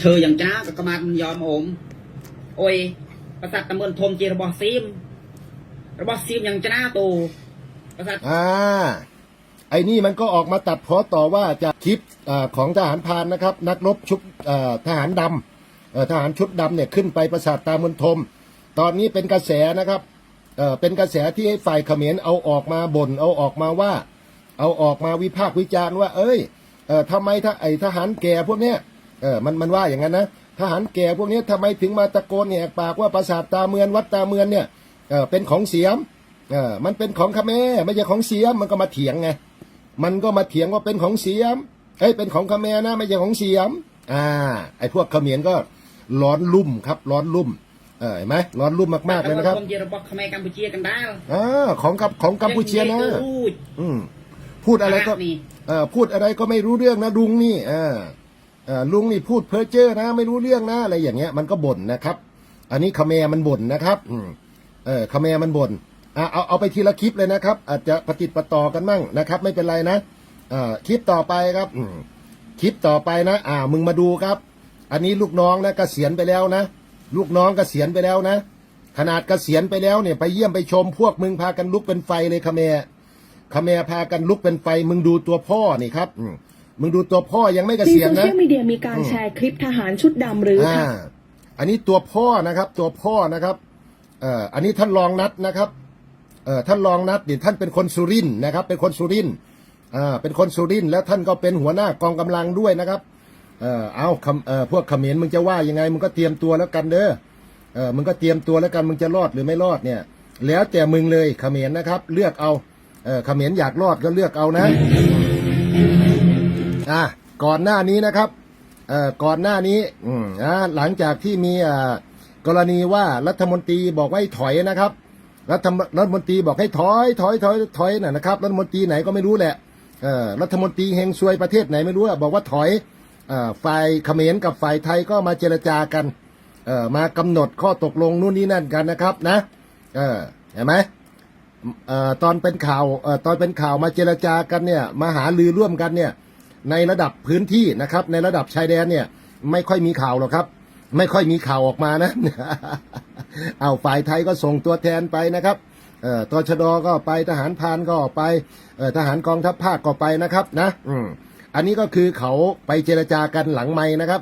เธออย่างจ้าก็กมาดยอมโอมโอ้ยประสาทตะมืลทมจีระบอซีมระบอซีมอย่างจ้าตูประสาทอ่าไอ้นี่มันก็ออกมาตัดเพาต่อว่าจากคลิปอของทหารพานนะครับ นักรบชุดทหารดำทหารชุดดำเนี่ยขึ้นไปประสาทตามนทม ตอนนี้เป็นกระแสนะครับเป็นกระแสที่ให้ฝ่ายเขมรเอาออกมาบน่นเอาออกมาว่า เอาออกมาวิพากษ์วิจารณ์ว่า เอ้ยทำไมถ้าไอทหารแก่พวกเนี้ย เออมันมันว่าอย่างนั้นนะทหารแก่พวกนี้ทำไมถึงมาตะโกนแหกปากว่าปราสาทตาเมือนวัดตาเมือนเนี่ยเออเป็นของเสียมเออมันเป็นของขแม่ไม่ใช่ของเสียมมันก็มาเถียงไงมันก็มาเถียงว่าเป็นของเสียมเอ้ยเป็นของขแม่นะไม่ใช่ของเสียมอ่าไอ้พวกขเขมรก็ร้อนลุ่มครับร้อนลุ่มเออเห็นไหมร้อนรุ่มมากๆเลยนะครับอ่าของกับของกัมพูชีนะอืมพูดอะไรก็เออพูดอะไรก็ไม่รู้เรื่องนะดุงนี่อ่า ลุงนี่พูดเพ้อเจ้อนะ ไม่รู้เรื่องนะอะไรอย่างเงี้ยมันก็บ่นนะครับ อันนี้ขแมมันบ่นนะครับเออขแมมันบ่นอะเอาเอาไปทีละคลิปเลยนะครับ อาจจะปฏิดประต่อกันมั่งนะครับ ไม่เป็นไรนะอคลิปต่อไปครับอืคลิปต่อไปนะ อ่า มึงมาดูครับ อันนี้ลูกน้องนะเกษียณไปแล้วนะ ลูกน้องเกษียณไปแล้วนะ ขนาดเกษียณไปแล้วเนี่ย ไปเยี่ยมไปชมพวกมึงพากันลุกเป็นไฟเลยขแมรขแมพากันลุกเป็นไฟ มึงดูตัวพ่อนี่ครับอื มมึงดูตัวพ่อยังไม่เกในษียณโซนะ เชียลมีเดียมีการแชร์คลิปทหารชุดดำหรืออ่าค่ะอันนี้ตัวพ่อนะครับ ตัวพ่อนะครับ เอ่อ อันนี้ท่านรองนัดนะครับ เอ่อ ท่านรองนัดนี่ท่านเป็นคนสุรินทร์นะครับ เป็นคนสุรินทร์อ่า เป็นคนสุรินทร์แล้วท่านก็เป็นหัวหน้ากองกำลังด้วยนะครับ เอ่อ เอาคำเอ่อ พวกเขมรมึงจะว่ายังไง มึงก็เตรียมตัวแล้วกันเด้อ เออ มึงก็เตรียมตัวแล้วกัน มึงจะรอดหรือไม่รอดเนี่ย แล้วแต่มึงเลยเขมรนะครับ เลือกเอา เออเขมรอยากรอดก็เลือกเอานะอ่ะก่อนหน้านี้นะครับเอ่อก่อนหน้านี้อืมอ่าหลังจากที่มีอ่ากรณีว่ารัฐมนตรีบอกว่าให้ถอยนะครับรัฐมรัฐมนตรีบอกให้ถอยถอยถอยถอยน่ะนะครับรัฐมนตรีไหนก็ไม่รู้แหละเอ่อรัฐมนตรีเฮงซวยประเทศไหนไม่รู้อะบอกว่าถอยเอ่อฝ่ายเขมรกับฝ่ายไทยก็มาเจรจากันเอ่อมากำหนดข้อตกลงนู่นนี่นั่นกันนะครับนะเออเห็นไหมเอ่อตอนเป็นข่าวเอ่อตอนเป็นข่าวมาเจรจากันเนี่ยมาหาลือร่วมกันเนี่ย ในระดับพื้นที่นะครับ ในระดับชายแดนเนี่ย ไม่ค่อยมีข่าวหรอกครับ ไม่ค่อยมีข่าวออกมานะเอาฝ่ายไทยก็ส่งตัวแทนไปนะครับเอ่อตชดก็ไปทหารพานก็ไปเอ่อทหารกองทัพภาคก็ไปนะครับนะอืมอันนี้ก็คือเขาไปเจรจากันหลังไม้นะครับ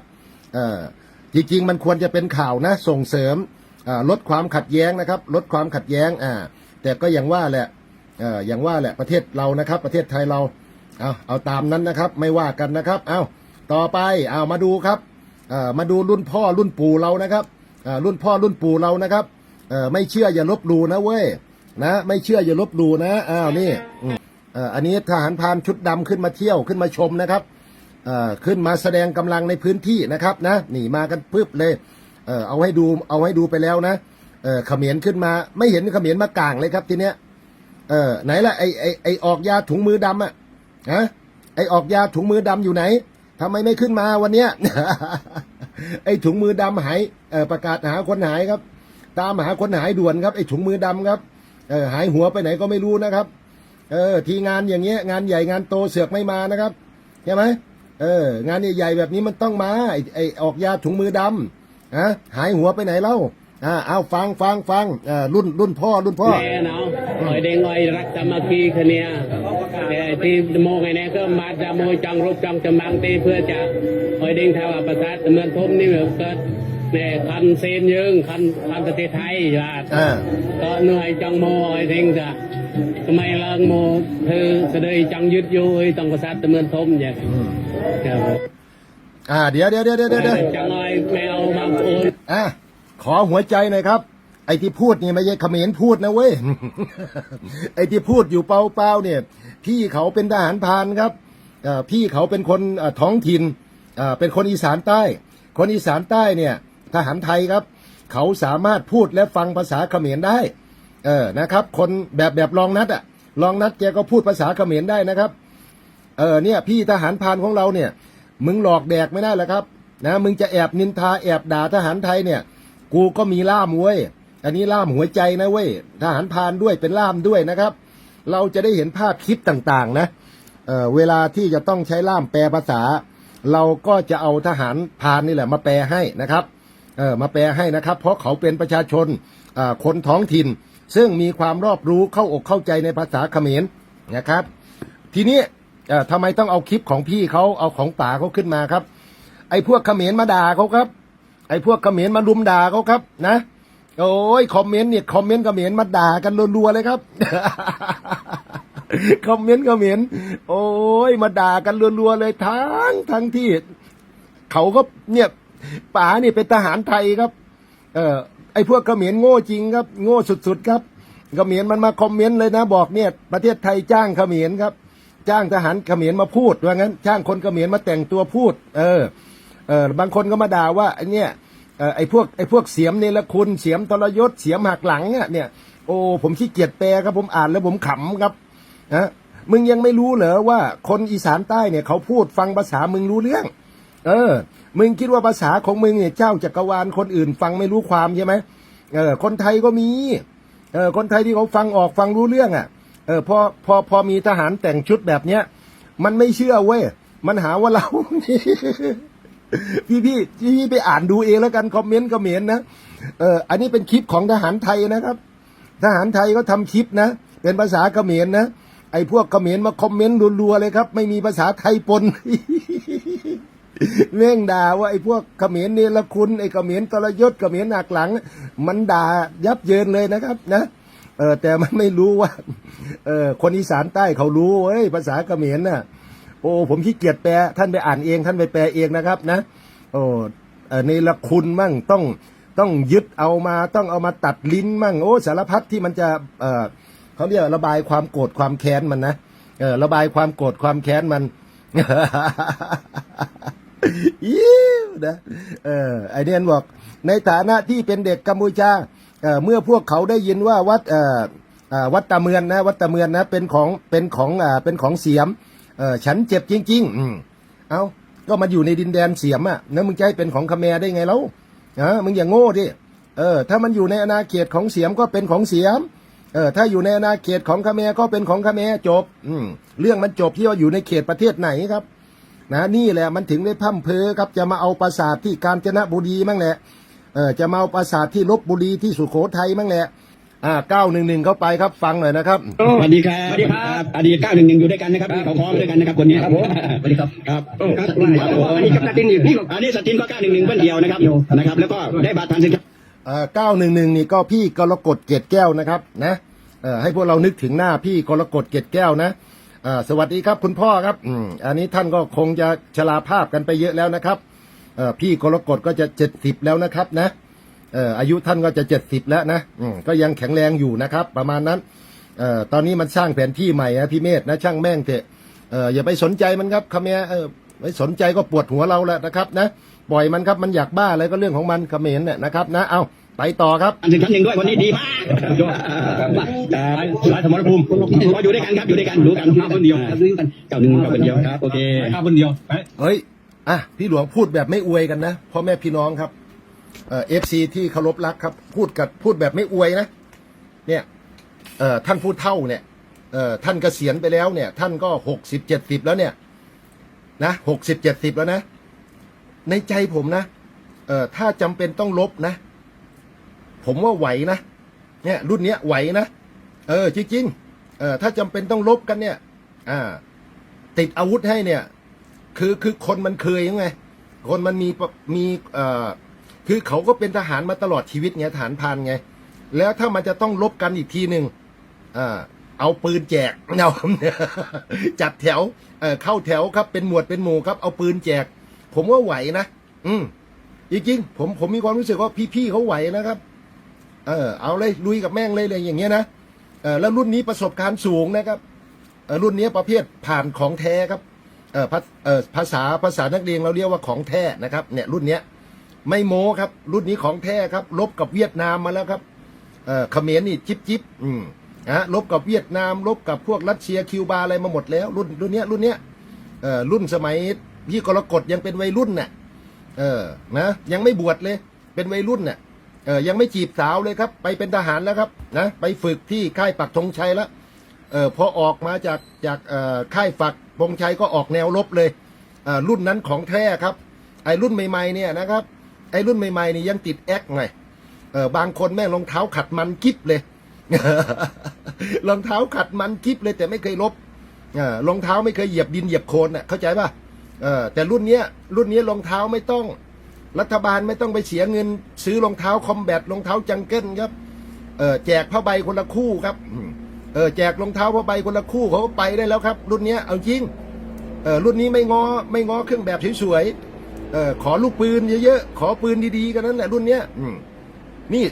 เอ่อจริงๆมันควรจะเป็นข่าวนะส่งเสริมลดความขัดแย้งนะครับ ลดความขัดแย้งอ่าแต่ก็อย่างว่าแหละอ่ออย่างว่าแหละประเทศเรานะครับ ประเทศไทยเรา เอาเอาตามนั้นนะครับ ไม่ว่ากันนะครับ เอาต่อไปเอามาดูครับเอ่อมาดูรุ่นพ่อรุ่นปู่เรานะครับเอ่อรุ่นพ่อรุ่นปู่เรานะครับเอ่อไม่เชื่ออย่าลบหลู่นะเว้ยนะ ไม่เชื่ออย่าลบหลู่นะอ้าวนี่เอ่ออันนี้ทหารพานชุดดำขึ้นมาเที่ยวขึ้นมาชมนะครับเอ่อขึ้นมาแสดงกำลังในพื้นที่นะครับนะนี่มากันปึ๊บเลยเออเอาให้ดูเอาให้ดูไปแล้วนะเออเขมรขึ้นมาไม่เห็นเขมรมากลางเลยครับทีเนี้ยเออไหนล่ะไอไอไอออกยาถุงมือดำอะ ฮะไอออกยาถุงมือดำอยู่ไหน ทำไมไม่ขึ้นมาวันเนี้ยไอถุงมือดำหายประกาศหาคนหายครับ ตามหาคนหายด่วนครับไอถุงมือดำครับหายหัวไปไหนก็ไม่รู้นะครับ เออ ทีงานอย่างเงี้ย งานใหญ่งานโตเสือกไม่มานะครับใช่ไหมเออ งานใหญ่ๆแบบนี้มันต้องมาไอไอออกยาถุงมือดำฮะหายหัวไปไหนเล่าอ่าเอาฟังฟังฟังอ่ารุ่นรุ่นพ่อรุ่นพ่อแน่นาะหอยแดงหอยรักตะมักีคเนีย ทีโมงไงเนี่ยก็มาจะโมยจังรูปจังจำบังตีเพื่อจะคอยเด้งเท้าอัปสัตเมือนทมนี่แบบก็เนี่ยคันเซนยึงคันคันปะเทศไทยว่าก็เหนื่อยจังโมไอ้เด้งจ้ะทำไมเลิงโมเธอเสดยจังยึดอยู่ไงกษัตริย์ตเมือนทมอย่างครับอ่าเดี๋ยวเดี๋ยวเดี๋ยวเดี๋ยวเดี๋ยวจังเลยแมวบางคนอะขอหัวใจหน่อยครับ ไอ้ที่พูดนี่ไม่ใช่เขมรพูดนะเว้ย ไอ้ที่พูดอยู่เปล่าๆเนี่ย พี่เขาเป็นทหารพรานครับพี่เขาเป็นคนท้องถิ่นเอ่อเป็นคนอีสานใต้ คนอีสานใต้เนี่ยทหารไทยครับ เขาสามารถพูดและฟังภาษาเขมรได้ เออนะครับ คนแบบแบบรองนัดอะรองนัดแกก็พูดภาษาเขมรได้นะครับ เออเนี่ย พี่ทหารพรานของเราเนี่ย มึงหลอกแดกไม่ได้แล้วครับ นะมึงจะแอบนินทาแอบด่าทหารไทยเนี่ย กูก็มีล่ามเว้ย อันนี้ล่ามหัวใจนะเว้ยทหารพานด้วยเป็นล่ามด้วยนะครับ เราจะได้เห็นภาพคลิปต่างๆนะเเวลาที่จะต้องใช้ล่ามแปลภาษา เราก็จะเอาทหารพานนี่แหละมาแปลให้นะครับเออมาแปลให้นะครับ เพราะเขาเป็นประชาชนคนท้องถิ่น ซึ่งมีความรอบรู้เข้าอกเข้าใจในภาษาเขมรนะครับ ทีนี้ทำไมต้องเอาคลิปของพี่เขาเอาของป่าเขาขึ้นมาครับ ไอ้พวกเขมรมาด่าเขาครับ ไอ้พวกเขมรมาลุมด่าเขาครับนะ โอ้ยคอมเมนต์เนี่ยคอมเมนต์เขมรมาด่ากันรัวๆเลยครับ คอมเมนต์เขมรโอ้ยมาด่ากันรัวๆเลยทั้งทั้งที่เขาก็เนี่ยป๋านี่เป็นทหารไทยครับ เออไอพวกเขมรโง่จริงครับ โง่สุดๆครับเขมรมันมาคอมเมนต์เลยนะบอกเนี่ย ประเทศไทยจ้างเขมรครับ จ้างทหารเขมรมาพูดว่างั้น จ้างคนเขมรมาแต่งตัวพูด เออเออบางคนก็มาด่าว่าไอเนี่ย ไอ้พวกไอ้พวกเสียมเนรคุณเสียมทรยศเสียมหักหลังอะเนี่ยโอ้ผมขี้เกียจแปลครับผมอ่านแล้วผมขำครับนะมึงยังไม่รู้เหรอว่าคนอีสานใต้เนี่ยเขาพูดฟังภาษามึงรู้เรื่อง เออ มึงคิดว่าภาษาของมึงเนี่ยเจ้าจักรวาลคนอื่นฟังไม่รู้ความใช่ไหมเออ คนไทยก็มี เออ คนไทยที่เขาฟังออกฟังรู้เรื่องอะ เออพอพอพอมีทหารแต่งชุดแบบเนี้ยมันไม่เชื่อเว้ยมันหาว่าเราพี่ พี่พี่พี่ไปอ่านดูเองแล้วกันคอมเมนต์ก็เหมนนะเอออันนี้เป็นคลิปของทหารไทยนะครับ ทหารไทยก็ทำคลิปนะ เป็นภาษาเขมรนะไอ้พวกเขมรมาคอมเมนต์รัวๆเลยครับ ไม่มีภาษาไทยปนเม่งด่าว่าไอ้พวกเขมรเนรคุณไอ้เขมรตรยศเขมรหนักหลัง มันด่ายับเยินเลยนะครับนะเออแต่มันไม่รู้ว่าเออคนอีสานใต้เขารู้เว้ยภาษาเขมรน่ะ โอ้ผมขี้เกียจแปลท่านไปอ่านเอง ท่านไปแปลเองนะครับนะโอ้เออเนรคุณมั่งต้องต้องยึดเอามาต้องเอามาตัดลิ้นมั่งโอ้สารพัดที่มันจะเออเขาเรียกระบายความโกรธความแค้นมันนะเออระบายความโกรธความแค้นมันยิ้วนะเออไอเดียนบอก ในฐานะที่เป็นเด็กกัมพูชาเออเมื่อพวกเขาได้ยินว่าวัดเออวัดตะเมือนนะวัดตะเมือนนะเป็นของเป็นของอ่าเป็นของเสียม เออฉันเจ็บจริง ๆ อืมเอาก็มาอยู่ในดินแดนเสียมอะแล้วมึงจะให้เป็นของคแมได้ไงแล้วฮะมึงอย่างโง่ดิเออ ถ้ามันอยู่ในอาณาเขตของเสียมก็เป็นของเสียม เออ ถ้าอยู่ในอาณาเขตของคแมก็เป็นของคแมจบ อืมเรื่องมันจบที่ว่าอยู่ในเขตประเทศไหนครับ นะนี่แหละมันถึงได้พร่ำเพอครับจะมาเอาปราสาทที่กาญจนบุรีมั่งแหละเออจะมาเอาปราสาทที่ลบบุรีที่สุโขทัยมั่งแหละ อ่าเก้าหนึ่งหนึ่งเข้าไปครับฟังหน่อยนะครับสวัสดีครับสวัสดีครับอดีตเก้าหนึ่งหนึ่งอยู่ด้วยกันนะครับเขาพร้อมด้วยกันนะครับคนนี้ครับผมสวัสดีครับครับครับอันนี้กับสตินอยู่นี่อันนี้สตินก็เก้าหนึ่งหนึ่งเพื่อนเดียวนะครับนะครับ แล้วก็ได้บาทานสิครับเก้าหนึ่งหนึ่งนี่ก็พี่กรกฎเกตแก้วนะครับนะเอ่อให้พวกเรานึกถึงหน้าพี่กรกฎเกตแก้วนะอ่าสวัสดีครับคุณพ่อครับอืมอันนี้ท่านก็คงจะชราภาพกันไปเยอะแล้วนะครับเอ่อพี่กรกฎก็จะเจ็ดสิบแล้วนะครับนะ เอ่ออายุท่านก็จะเจ็ดสิบแล้วนะอืมก็ยังแข็งแรงอยู่นะครับ ประมาณนั้นเอ่อตอนนี้มันสร้างแผนที่ใหม่นะพี่เมธนะช่างแม่งเถอะเอ่ออย่าไปสนใจมันครับคำเนี้ยเออไม่สนใจก็ปวดหัวเราแหละนะครับนะปล่อยมันครับมันอยากบ้าอะไรก็เรื่องของมันเขมรเนี่ยนะครับนะเอาไปต่อครับ อันถึงท่านหนึ่งด้วยคนนี้ดีมากยอดสายสมรภูมิเราอยู่ด้วยกันครับอยู่ด้วยกันรู้กันมาคนเดียวรู้กันเก้าหนึ่งเก้าคนเดียวครับโอเคข้าคนเดียวเฮ้ยอะพี่หลวงพูดแบบไม่อวยกันนะพ่อแม่พี่น้องครับ เอฟซีที่เคารพรักครับ พูดกับพูดแบบไม่อวยนะ เนี่ยเออท่านพูดเท่าเนี่ยเออท่านเกษียณไปแล้วเนี่ย ท่านก็หกสิบเจ็ดสิบแล้วเนี่ยนะหกสิบเจ็ดสิบแล้วนะ ในใจผมนะเออถ้าจำเป็นต้องลบนะ ผมว่าไหวนะเนี่ยรุ่นเนี้ยไหวนะเออจริงๆเออถ้าจำเป็นต้องลบกันเนี่ย อ่า ติดอาวุธให้เนี่ย คือคือคนมันเคยยังไง คนมันมีมีเอ่อ คือเขาก็เป็นทหารมาตลอดชีวิตไงทหารพรานไง แล้วถ้ามันจะต้องลบกันอีกทีหนึ่งอ่าเอาปืนแจกเอาจัดแถวเเข้าแถวครับ เป็นหมวดเป็นหมู่ครับ เอาปืนแจก ผมว่าไหวนะอืมจริงๆผมผมมีความรู้สึกว่าพี่ๆเขาไหวนะครับ เออ เอาเลยลุยกับแม่งเลยเลยอย่างเงี้ยนะเออแล้วรุ่นนี้ประสบการณ์สูงนะครับเออรุ่นนี้ประเภทผ่านของแท้ครับเอ่อภาเอ่อภาษาภาษานักเรียนเราเรียกว่าของแท้นะครับ เนี่ยรุ่นเนี้ย ไม่โม้ครับ รุ่นนี้ของแท้ครับ ลบกับเวียดนามมาแล้วครับเออเขมรนี่จิบจิบอืมนะลบกับเวียดนาม ลบกับพวกรัสเซียคิวบาอะไรมาหมดแล้ว รุ่นรุ่นเนี้ยรุ่นเนี้ยเอ่อรุ่นสมัยพี่กรกฎยังเป็นวัยรุ่นน่ะเออนะยังไม่บวชเลย เป็นวัยรุ่นน่ะเออยังไม่จีบสาวเลยครับ ไปเป็นทหารแล้วครับนะไปฝึกที่ค่ายปักธงชัยแล้วเออพอออกมาจากจากเอ่อค่ายฝักธงชัยก็ออกแนวรบเลยเอ่ารุ่นนั้นของแท้ครับไอ้รุ่นใหม่ๆเนี่ยนะครับ ไอ้รุ่นใหม่ๆนี่ยังติดแอคไงเออบางคนแม่งรองเท้าขัดมันกิ๊บเลยรองเท้าขัดมันกิ๊บเลยแต่ไม่เคยลบอรองเท้าไม่เคยเหยียบดินเหยียบโคลนน่ะเข้าใจป่ะเออแต่รุ่นเนี้ยรุ่นนี้รองเท้าไม่ต้อง รัฐบาลไม่ต้องไปเสียเงิน ซื้อรองเท้าคอมแบทรองเท้าจังเกิลครับเออแจกผ้าใบคนละคู่ครับเออแจกรองเท้าผ้าใบคนละคู่เขาก็ไปได้แล้วครับ รุ่นเนี้ยเอาจริงเออรุ่นนี้ไม่งอไม่งอเครื่องแบบสวยๆ เออขอลูกปืนเยอะๆ ขอปืนดีๆ กันนั้นแหละรุ่นเนี้ย อืมนี่